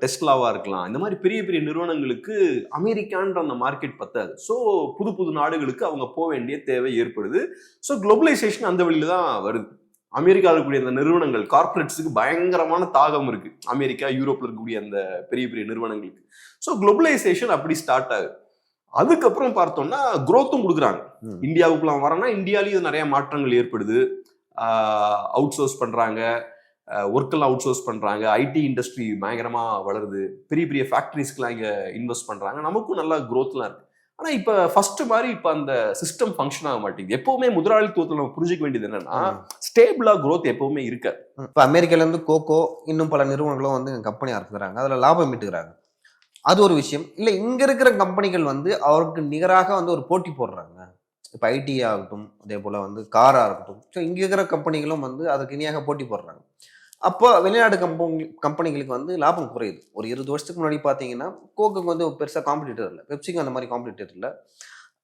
டெஸ்லாவா இருக்கலாம். இந்த மாதிரி பெரிய பெரிய நிறுவனங்களுக்கு அமெரிக்கான்ற அந்த மார்க்கெட் பத்தாது. ஸோ புது புது நாடுகளுக்கு அவங்க போக வேண்டிய தேவை ஏற்படுது. ஸோ குளோபலைசேஷன் அந்த வழியில தான் வருது. அமெரிக்காவில் இருக்கக்கூடிய அந்த நிறுவனங்கள் கார்பரேட்ஸுக்கு பயங்கரமான தாகம் இருக்கு. அமெரிக்கா யூரோப்ல இருக்கக்கூடிய அந்த பெரிய பெரிய நிறுவனங்களுக்கு. ஸோ குளோபலைசேஷன் அப்படி ஸ்டார்ட் ஆகுது. அதுக்கப்புறம் பார்த்தோம்னா growth-உம் கொடுக்குறாங்க. ம். இந்தியாவுக்குள்ள வரனா இந்தியாலயும் நிறைய மாற்றங்கள் ஏற்படுது. அவுட் சோர்ஸ் பண்றாங்க. ஒர்க்கெல்லாம் அவுட் சோர்ஸ் பண்றாங்க. ஐடி இண்டஸ்ட்ரி பயங்கரமா வளருது. பெரிய பெரிய ஃபேக்டரிஸ்க்குலாம் இங்க இன்வெஸ்ட் பண்றாங்க. நமக்கும் நல்லா growthலாம் இருக்கு. ஆனா இப்ப ஃபர்ஸ்ட் மாதிரி இப்ப அந்த சிஸ்டம் ஃபங்க்ஷன் ஆக மாட்டேங்குது. எப்பவுமே முதலாளித்துவத்துல நம்ம புரிஞ்சுக்க வேண்டியது என்னன்னா ஸ்டேபிளா growth எப்பவுமே இருக்க. இப்போ அமெரிக்கால இருந்து கோகோ இன்னும் பல நிறுவனங்களும் வந்து கம்பெனி ஆரம்பிக்கிறாங்க அதுல லாபம் மீட்டுக்கிறாங்க அது ஒரு விஷயம். இல்ல இங்க இருக்கிற கம்பெனிகள் வந்து அவருக்கு நிகராக வந்து ஒரு போட்டி போடுறாங்க. இப்போ ஐடி ஆகட்டும் அதே போல வந்து காரா இருக்கட்டும். ஸோ இங்க இருக்கிற கம்பெனிகளும் வந்து அதுக்கு இணையாக போட்டி போடுறாங்க. அப்போ வெளிநாடு கம்பெனி கம்பெனிகளுக்கு வந்து லாபம் குறையுது. ஒரு இருபது வருஷத்துக்கு முன்னாடி பார்த்தீங்கன்னா கோக்குக்கு வந்து பெருசாக காம்படிட்டர் இல்லை. பெப்சிக்கு அந்த மாதிரி காம்படிட்டர் இல்லை.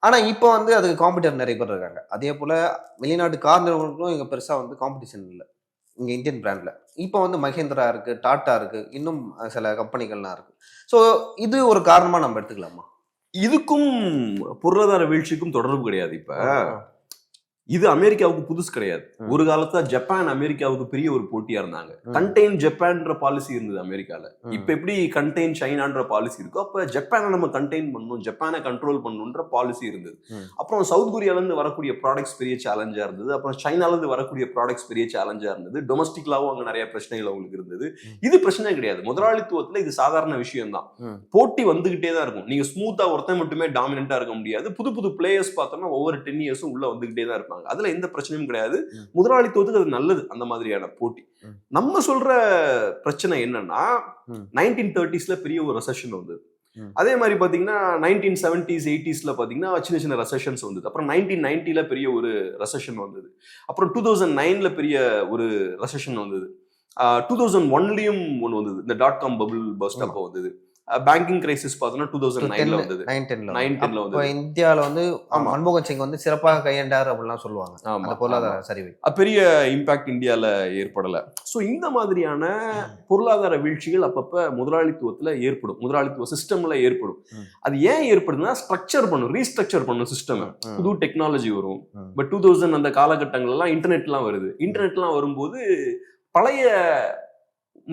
ஆனால் இப்போ வந்து அதுக்கு காம்படிட்டர் நிறைய பேர் இருக்காங்க. அதே போல் வெளிநாட்டு கார் நிறுவனங்களும் இங்கே பெருசாக வந்து காம்படிஷன் இல்லை. இங்கே இந்தியன் பிராண்டில் இப்போ வந்து மகேந்திரா இருக்குது டாட்டா இருக்குது இன்னும் சில கம்பெனிகள்லாம் இருக்குது ஸோ இது ஒரு காரணமாக நம்ம எடுத்துக்கலாமா? இதுக்கும் பொருளாதார வீழ்ச்சிக்கும் தொடர்பு கிடையாது இப்ப. இது அமெரிக்காவுக்கு புதுசு கிடையாது. ஒரு காலத்துல ஜப்பான் அமெரிக்காவுக்கு பெரிய ஒரு போட்டியா இருந்தாங்க. கண்டெயின் ஜப்பான்ற பாலிசி இருந்தது அமெரிக்கால. இப்ப எப்படி கண்டெயின் சைனான்ற பாலிசி இருக்கோ அப்ப ஜப்பானை நம்ம கண்டெயின் பண்ணணும் ஜப்பானை கண்ட்ரோல் பண்ணணுன்ற பாலிசி இருந்தது. அப்புறம் சவுத் கொரியால இருந்து வரக்கூடிய ப்ராடக்ட்ஸ் பெரிய சேலஞ்சா இருந்தது அப்புறம் சைனால இருந்து வரக்கூடிய ப்ராடக்ட்ஸ் பெரிய சேலஞ்சா இருந்தது டொமஸ்டிக்லாவும் அங்க நிறைய பிரச்சனைகள் அவங்களுக்கு இருந்தது. இது பிரச்சனை கிடையாது முதலாளித்துவத்துல இது சாதாரண விஷயம் தான். போட்டி வந்துகிட்டே தான் இருக்கும் நீங்க ஸ்மூத்தா ஒருத்தன் மட்டுமே டாமினண்டா இருக்க முடியாது புது புது பிளேயர்ஸ் பார்த்தோம்னா ஒவ்வொரு டென் இயர்ஸும் உள்ள வந்துகிட்டே தான் இருப்பாங்க அதுல எந்த பிரச்சனையும் கிடையாது. முதலாளித்துவத்துக்கு அது நல்லது அந்த மாதிரியான போட்டி. நம்ம சொல்ற பிரச்சனை என்னன்னா. நைன்டீன் தேர்ட்டிஸ்ல பெரிய ஒரு ரெசெஷன் வந்தது. அதே மாதிரி பாத்தீங்கன்னா நைன்டீன் செவன்டிஸ் எயிட்டிஸ்ல பாத்தீங்கன்னா சின்ன சின்ன ரெசெஷன்ஸ் வந்தது. அப்புறம் நைன்டீன் நைன்டில பெரிய ஒரு ரெசெஷன் வந்தது. அப்புறம் டூ தௌசண்ட் நைன்ல பெரிய ஒரு ரெசெஷன் வந்தது. டூ தௌசண்ட் ஒன்லயும் ஒன்று வந்தது. இந்த டாட் காம் பபிள் பஸ்ட் அப்போ வந்தது. பேங்கிங் கிரைசிஸ் பார்த்தோம்னா டூ தௌசண்ட் நைன்ல வந்தது. நைன் டென்ல நைன் டென்ல வந்தது. இந்தியாவில் வந்து. மன்மோகன் சிங் வந்து சிறப்பாக கையாண்டார் அப்படிலாம் சொல்லுவாங்க. அந்த பொருளாதார சரிவை. பெரிய இம்பாக்ட் இந்தியால ஏற்படல. சோ இந்த மாதிரியான பொருளாதார வீழ்ச்சிகள் அப்பப்ப முதலாளித்துவத்துல ஏற்படும். முதலாளித்துவ சிஸ்டம்ல ஏற்படும். அது ஏன் ஏற்படுதுன்னா ஸ்ட்ரக்சர் பண்ணும் ரீஸ்ட்ரக்சர் பண்ணும் சிஸ்டம். புது டெக்னாலஜி வரும். பட் டூ தௌசண்ட் அந்த காலகட்டங்கள்லாம் இன்டர்நெட்லாம் வருது. இன்டர்நெட்லாம் வரும்போது பழைய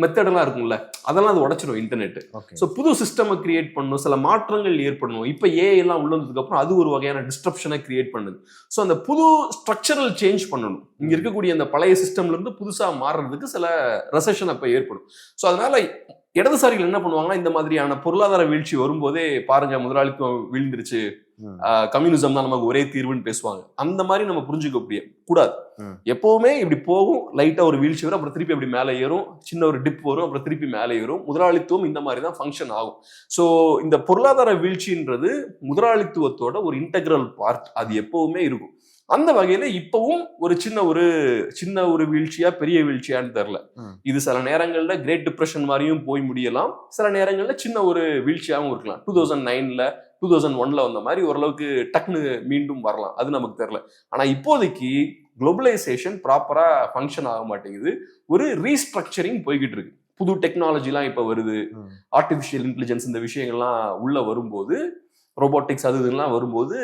மெத்தடெல்லாம் இருக்கும்ல அதெல்லாம் அது உடைச்சிடும் இன்டர்நெட் ஓகே ஸோ புது சிஸ்டமை கிரியேட் பண்ணணும் சில மாற்றங்கள் ஏற்படணும். இப்போ ஏ எல்லாம் உள்ள வந்ததுக்கு அப்புறம் அது ஒரு வகையான டிஸ்ட்ரப்ஷனை கிரியேட் பண்ணுது. ஸோ அந்த புது ஸ்ட்ரக்சரல் சேஞ்ச் பண்ணணும். இங்க இருக்கக்கூடிய அந்த பழைய சிஸ்டம்ல இருந்து புதுசா மாறுறதுக்கு சில ரெசெஷன் அப்ப ஏற்படும். ஸோ அதனால இடதுசாரிகள் என்ன பண்ணுவாங்கன்னா இந்த மாதிரியான பொருளாதார வீழ்ச்சி வரும்போதே பாருங்க முதலாளித்துவம் வீழ்ந்துருச்சு. கம்யூனிசம் தான் நமக்கு ஒரே தீர்வுன்னு பேசுவாங்க. அந்த மாதிரி நம்ம புரிஞ்சுக்க முடிய கூடாது. எப்பவுமே இப்படி போகும் லைட்டா ஒரு வீழ்ச்சி வரும் அப்புறம் திருப்பி அப்படி மேலே ஏறும் சின்ன ஒரு டிப் வரும் அப்புறம் திருப்பி மேலே ஏறும். முதலாளித்துவம் இந்த மாதிரி தான் ஃபங்க்ஷன் ஆகும். ஸோ இந்த பொருளாதார வீழ்ச்சின்றது முதலாளித்துவத்தோட ஒரு இன்டெக்ரல் பார்ட் அது எப்பவுமே இருக்கும். அந்த வகையில இப்பவும் ஒரு சின்ன ஒரு சின்ன ஒரு வீழ்ச்சியா பெரிய வீழ்ச்சியான்னு தெரியல. ம். இது சில நேரங்கள்ல கிரேட் டிப்ரெஷன் மாதிரியும் போய் முடியலாம். சில நேரங்கள்ல சின்ன ஒரு வீழ்ச்சியாகவும் இருக்கலாம். டூ தௌசண்ட் நைன்ல டூ தௌசண்ட் ஒன்ல வந்த மாதிரி ஓரளவுக்கு டக்குன்னு மீண்டும் வரலாம். அது நமக்கு தெரியல. ஆனா இப்போதைக்கு குளோபலைசேஷன் ப்ராப்பரா ஃபங்க்ஷன் ஆக மாட்டேங்குது. ஒரு ரீஸ்ட்ரக்சரிங் போய்கிட்டு இருக்கு. புது டெக்னாலஜிலாம் இப்போ வருது. ஆர்டிஃபிஷியல் இன்டெலிஜென்ஸ் இந்த விஷயங்கள்லாம் உள்ள வரும்போது ரோபோட்டிக்ஸ் அது இதெல்லாம் வரும்போது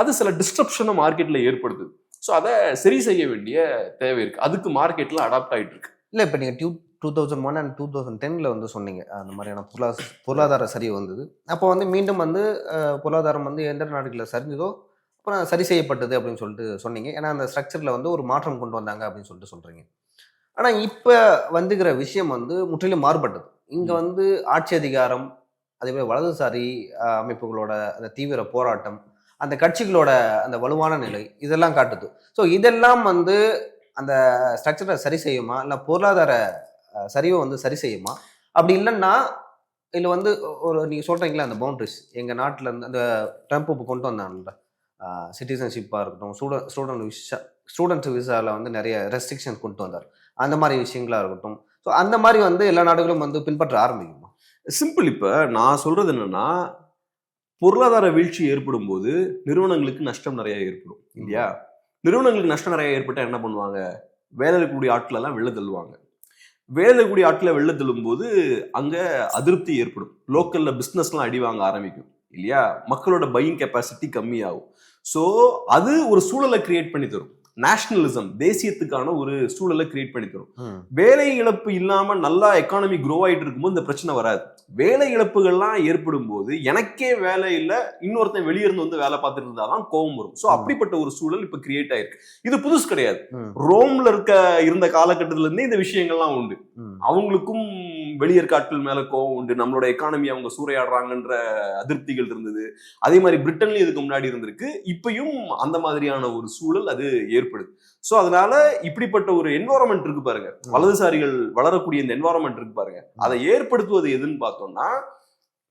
அது சில டிஸ்ட்ரப்ஷனை மார்க்கெட்ல ஏற்படுத்துது. ஸோ அதை சரி செய்ய வேண்டிய தேவை இருக்கு. அதுக்கு மார்க்கெட்ல அடாப்ட் ஆயிட்டு இருக்கு. இல்லை இப்போ நீங்கள் due two thousand one and two thousand டென்னில் வந்து சொன்னீங்க. அந்த மாதிரியான பொருளாதார பொருளாதார சரிவு வந்தது. அப்போ வந்து மீண்டும் வந்து பொருளாதாரம் வந்து எந்த நாடுகளில் சரிஞ்சதோ அப்புறம் சரி செய்யப்பட்டது அப்படின்னு சொல்லிட்டு சொன்னீங்க. ஏன்னா அந்த ஸ்ட்ரக்சரில் வந்து ஒரு மாற்றம் கொண்டு வந்தாங்க அப்படின்னு சொல்லிட்டு சொல்கிறீங்க ஆனால் இப்போ வந்துக்கிற விஷயம் வந்து முற்றிலும் மாறுபட்டது. இங்கே. வந்து ஆட்சி அதிகாரம் அதே போல் வலதுசாரி அமைப்புகளோட அந்த தீவிர போராட்டம் அந்த கட்சிகளோட அந்த வலுவான நிலை இதெல்லாம் காட்டுது. ஸோ இதெல்லாம் வந்து அந்த ஸ்ட்ரக்சரை சரி செய்யுமா? இல்லை பொருளாதார சரிவை வந்து சரி செய்யுமா? அப்படி இல்லைன்னா இல்லை வந்து ஒரு நீங்கள் சொல்கிறீங்களா அந்த பவுண்டரிஸ் எங்கள் நாட்டில் இருந்து அந்த ட்ரம்ப் இப்போ கொண்டு வந்தாங்கல்ல சிட்டிசன்ஷிப்பாக இருக்கட்டும் ஸ்டூடெண்ட் ஸ்டூடெண்ட் விசா ஸ்டூடெண்ட் விசாவில் வந்து நிறைய ரெஸ்ட்ரிக்ஷன் கொண்டு வந்தார். அந்த மாதிரி விஷயங்களா இருக்கட்டும். ஸோ அந்த மாதிரி வந்து எல்லா நாடுகளும் வந்து பின்பற்ற ஆரம்பிக்குமா? சிம்பிள் இப்ப நான் சொல்றது என்னன்னா பொருளாதார வீழ்ச்சி ஏற்படும் போது நிறுவனங்களுக்கு நஷ்டம் நிறைய ஏற்படும் இல்லையா? நிறுவனங்களுக்கு நஷ்டம் நிறைய ஏற்பட்டா என்ன பண்ணுவாங்க? வேலை இருக்கக்கூடிய ஆட்கள் எல்லாம் வெளில தள்ளுவாங்க. வேலை ஆட்டில் ஆட்களை வெளில தள்ளும் போது அங்க அதிருப்தி ஏற்படும். லோக்கல்ல பிஸ்னஸ்லாம் அடி வாங்க ஆரம்பிக்கும். இல்லையா? மக்களோட பையிங் கெப்பாசிட்டி கம்மியாகும். ஸோ அது ஒரு சூழலை கிரியேட் பண்ணி தரும். நேஷனலிசம் தேசியத்துக்கான ஒரு சூழலை கிரியேட் பண்ணி தரும். வேலை இழப்பு இல்லாம நல்லா எக்கானமி க்ரோ ஆயிட்டு இருக்கும்போது இந்த பிரச்சனை வராது வேலை இழப்புகள்லாம் ஏற்படும் போது எனக்கே வேலை இல்ல இன்னொருத்தன் வெளியிருந்து வந்து வேலை பார்த்துட்டு இருந்தாதான் கோபம் வரும் சோ. அப்படிப்பட்ட ஒரு சூழல் இப்ப கிரியேட் ஆயிருக்கு இது புதுசு கிடையாது. ரோம்ல இருக்க இருந்த காலகட்டத்துல இருந்தே இந்த விஷயங்கள்லாம் உண்டு. அவங்களுக்கும் வெளியேற்காட்கள் மேல கோவம் உண்டு. நம்மளோட எக்கானமி அவங்க சூறையாடுறாங்கன்ற அதிருப்திகள் இருந்தது. அதே மாதிரி பிரிட்டன்லயும் இதுக்கு முன்னாடி இருந்திருக்கு. இப்பயும் அந்த மாதிரியான ஒரு சூழல் அது ஏற்படுது. சோ அதனால இப்படிப்பட்ட ஒரு என்வாரன்மெண்ட் இருக்கு பாருங்க. வலதுசாரிகள் வளரக்கூடிய இந்த என்வாரன்மெண்ட் இருக்கு பாருங்க. அதை ஏற்படுத்துவது எதுன்னு பார்த்தோம்னா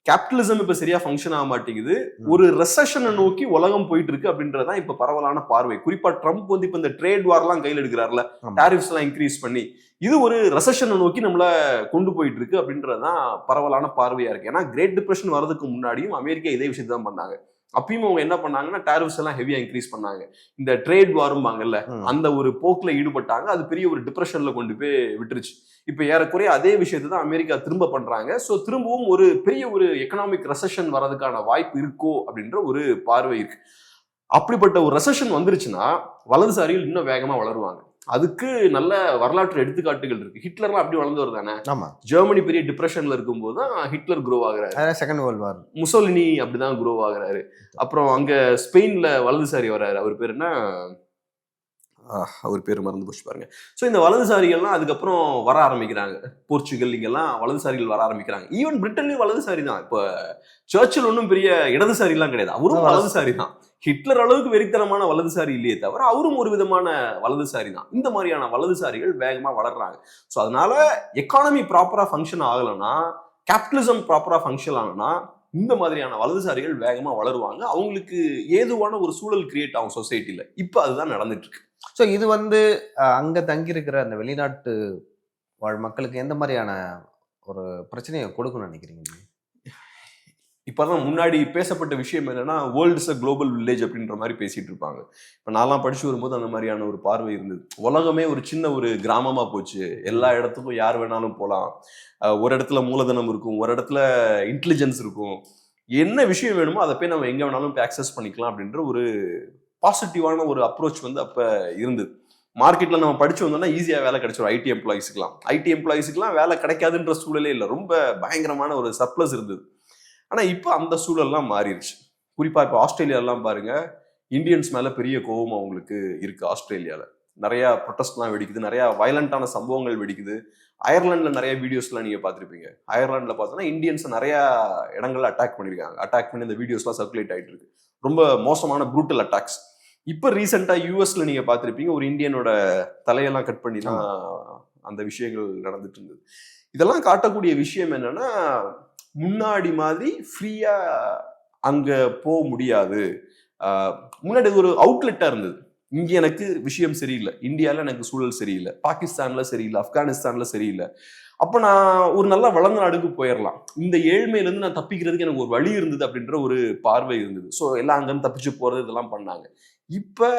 கேபிட்டலிசம் இப்ப சரியா ஃபங்க்ஷன் ஆக மாட்டேங்குது. ஒரு ரெசஷனை நோக்கி உலகம் போயிட்டு இருக்கு அப்படின்றதான் இப்ப பரவலான பார்வை. குறிப்பா ட்ரம்ப் வந்து இப்ப இந்த ட்ரேட் வார்லாம் கையில் எடுக்கிறாருல. டாரிஃப்ஸ் எல்லாம் இன்க்ரீஸ் பண்ணி. இது ஒரு ரெசஷனை நோக்கி நம்மள கொண்டு போயிட்டு இருக்கு அப்படின்றதுதான் பரவலான பார்வையா இருக்கு. ஏன்னா கிரேட் டிப்ரெஷன் வரதுக்கு முன்னாடியும் அமெரிக்கா இதே விஷயத்தை தான் பண்ணாங்க. அப்பயும் அவங்க என்ன பண்ணாங்கன்னா டாரிஃப்ஸ் எல்லாம் ஹெவியா இன்க்ரீஸ் பண்ணாங்க. இந்த ட்ரேட் வாரும்பாங்கல்ல. அந்த ஒரு போக்குல ஈடுபட்டாங்க. அது பெரிய ஒரு டிப்ரெஷன்ல கொண்டு போய் விட்டுருச்சு. இப்ப ஏறக்குறைய அதே விஷயத்தை தான் அமெரிக்கா திரும்ப பண்றாங்க. சோ திரும்பவும் ஒரு பெரிய ஒரு எக்கனாமிக் ரெசஷன் வரதுக்கான வாய்ப்பு இருக்கோ அப்படின்ற ஒரு பார்வை இருக்கு. அப்படிப்பட்ட ஒரு ரெசஷன் வந்துருச்சுன்னா வலதுசாரிகள் இன்னும் வேகமா வளருவாங்க. அதுக்கு நல்ல வரலாற்று எடுத்துக்காட்டுகள் இருக்கு. ஹிட்லர்லாம் அப்படி வளர்ந்து வருதானே ஆமா. ஜெர்மனி பெரிய டிப்ரெஷன்ல இருக்கும்போது தான் ஹிட்லர் குரோ ஆகுறாரு. செகண்ட் வேர்ல்ட் வார் முசோலினி அப்படிதான் குரோ ஆகுறாரு. அப்புறம் அங்க ஸ்பெயின்ல வலதுசாரி வர்றாரு. அவர் பேர் என்ன? அவர் பேர் மறந்து போச்சு பாருங்க. ஸோ இந்த வலதுசாரிகள்லாம் அதுக்கப்புறம் வர ஆரம்பிக்கிறாங்க. போர்ச்சுகல் இங்கெல்லாம் வலதுசாரிகள் வர ஆரம்பிக்கிறாங்க. ஈவன் பிரிட்டன்லயும் வலதுசாரி தான். இப்போ சர்ச்சில் ஒன்றும் பெரிய இடதுசாரிலாம் கிடையாது. அவரும் வலதுசாரி தான். ஹிட்லர் அளவுக்கு வெறித்தனமான வலதுசாரி இல்லையே தவிர அவரும் ஒரு விதமான வலதுசாரி தான். இந்த மாதிரியான வலதுசாரிகள் வேகமாக வளர்றாங்க. ஸோ அதனால எக்கானமி ப்ராப்பராக ஃபங்க்ஷன் ஆகலைன்னா கேபிட்டலிசம் ப்ராப்பராக ஃபங்க்ஷன் ஆகலைன்னா இந்த மாதிரியான வலதுசாரிகள் வேகமாக வளருவாங்க. அவங்களுக்கு ஏதுவான ஒரு சூழல் கிரியேட் ஆகும் சொசைட்டியில் இப்போ அதுதான் நடந்துட்டு இருக்கு ஸோ இது வந்து அங்கே தங்கியிருக்கிற அந்த வெளிநாட்டு வாழ் மக்களுக்கு எந்த மாதிரியான ஒரு பிரச்சனையை கொடுக்கணும்னு நினைக்கிறீங்க இப்போதான் முன்னாடி பேசப்பட்ட விஷயம் என்னன்னா வேர்ல்ட்ஸ் அ குளோபல் வில்லேஜ் அப்படின்ற மாதிரி பேசிட்டு இருப்பாங்க. இப்போ நான்லாம் படிச்சு வரும்போது அந்த மாதிரியான ஒரு பார்வை இருந்தது. உலகமே ஒரு சின்ன ஒரு கிராமமா போச்சு. எல்லா இடத்துக்கும் யார் வேணாலும் போகலாம் ஒரு இடத்துல மூலதனம் இருக்கும் ஒரு இடத்துல இன்டெலிஜென்ஸ் இருக்கும். என்ன விஷயம் வேணுமோ அதை போய் நம்ம எங்கே வேணாலும் போய் அக்சஸ் பண்ணிக்கலாம் அப்படின்ற ஒரு பாசிட்டிவான ஒரு அப்ரோச் வந்து அப்போ இருந்தது. மார்க்கெட்டில் நம்ம படிச்சு வந்தோம்னா ஈஸியாக வேலை கிடைச்சிடும் ஐடி எம்ப்ளாயிஸுக்குலாம் ஐடி எம்ப்ளாயிஸுக்குலாம் வேலை கிடைக்காதுன்ற சூழலே இல்லை. ரொம்ப பயங்கரமான ஒரு சர்ப்ளஸ் இருந்தது. ஆனா இப்போ அந்த சூழல்லாம் மாறிடுச்சு குறிப்பா இப்போ ஆஸ்திரேலியாலாம் பாருங்க இந்தியன்ஸ் மேல பெரிய கோபம் அவங்களுக்கு இருக்கு ஆஸ்திரேலியால. நிறைய ப்ரொட்டஸ்ட்லாம் வெடிக்குது நிறைய வயலண்டான சம்பவங்கள் வெடிக்குது. அயர்லாந்துல நிறைய வீடியோஸ்லாம் நீங்க பார்த்திருப்பீங்க. அயர்லாந்துல பார்த்தோன்னா இந்தியன்ஸ் நிறைய இடங்கள்ல அட்டாக் பண்ணிருக்காங்க. அட்டாக் பண்ணி இந்த வீடியோஸ்லாம் சர்க்குலேட் ஆயிட்டு இருக்கு ரொம்ப மோசமான ப்ரூட்டல் அட்டாக்ஸ் இப்போ ரீசெண்டா யூஎஸ்ல நீங்க பார்த்திருப்பீங்க ஒரு இந்தியனோட தலையெல்லாம் கட் பண்ணி தான் அந்த விஷயங்கள் நடந்துட்டு இருந்தது. இதெல்லாம் காட்டக்கூடிய விஷயம் என்னன்னா முன்னாடி மாதிரி ஃப்ரீயா அங்க போக முடியாது. முன்னாடி ஒரு அவுட்லெட்டா இருந்தது. இங்க எனக்கு விஷயம் சரியில்லை. இந்தியாவில் எனக்கு சூழல் சரியில்லை. பாகிஸ்தான்ல சரியில்லை. ஆப்கானிஸ்தான்ல சரியில்லை. அப்ப நான் ஒரு நல்ல வளர்ந்த நாடுக்கு போயிடலாம் இந்த ஏழ்மையில இருந்து நான் தப்பிக்கிறதுக்கு எனக்கு ஒரு வழி இருந்தது அப்படின்ற ஒரு பார்வை இருந்தது. ஸோ எல்லாம் அங்கேருந்து தப்பிச்சு போறது இதெல்லாம் பண்ணாங்க. இப்ப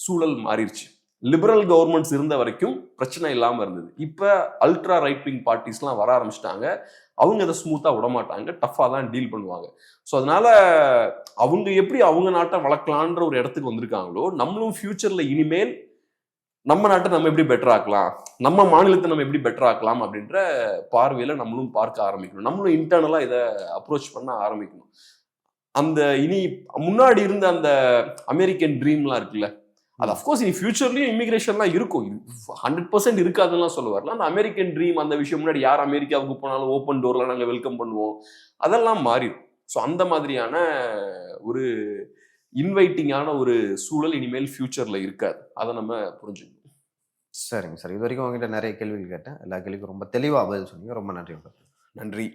சூழல் மாறிடுச்சு. லிபரல் கவர்மெண்ட்ஸ் இருந்த வரைக்கும் பிரச்சனை இல்லாமல் இருந்தது. இப்போ அல்ட்ரா ரைட் விங் பார்ட்டிஸ்லாம் வர ஆரம்பிச்சிட்டாங்க. அவங்க அதை ஸ்மூத்தாக விட மாட்டாங்க. தான் டீல் பண்ணுவாங்க. ஸோ அதனால அவங்க எப்படி அவங்க நாட்டை வளர்க்கலான்ற ஒரு இடத்துக்கு வந்திருக்காங்களோ நம்மளும் ஃபியூச்சரில் இனிமேல் நம்ம நாட்டை நம்ம எப்படி பெட்டர் ஆக்கலாம்? நம்ம மாநிலத்தை நம்ம எப்படி பெட்டர் ஆக்கலாம் அப்படின்ற பார்வையில் நம்மளும் பார்க்க ஆரம்பிக்கணும். நம்மளும் இன்டர்னலாக இதை அப்ரோச் பண்ண ஆரம்பிக்கணும். அந்த இனி முன்னாடி இருந்த அந்த அமெரிக்கன் ட்ரீம்லாம் இருக்குல்ல அது அஃப்கோர்ஸ் இனி ஃபியூச்சர்லயும் இமிகிரேஷன்லாம் இருக்கும். ஹண்ட்ரட் பர்சன்ட் இருக்காதுலாம் சொல்ல வரல அந்த அமெரிக்கன் ட்ரீம் அந்த விஷயம் முன்னாடி யார் அமெரிக்காவுக்கு போனாலும் ஓப்பன் டோர்ல நாங்கள் வெல்கம் பண்ணுவோம். அதெல்லாம் மாறிடும். ஸோ அந்த மாதிரியான ஒரு இன்வைட்டிங்கான ஒரு சூழல் இனிமேல் ஃபியூச்சர்ல இருக்காது. அதை நம்ம புரிஞ்சுக்கணும். சரிங்க சார். இது வரைக்கும் உங்ககிட்ட நிறைய கேள்விகள் கேட்டேன். எல்லா கேள்விக்கும் ரொம்ப தெளிவாக பதில் சொன்னீங்க. ரொம்ப நன்றி நன்றி.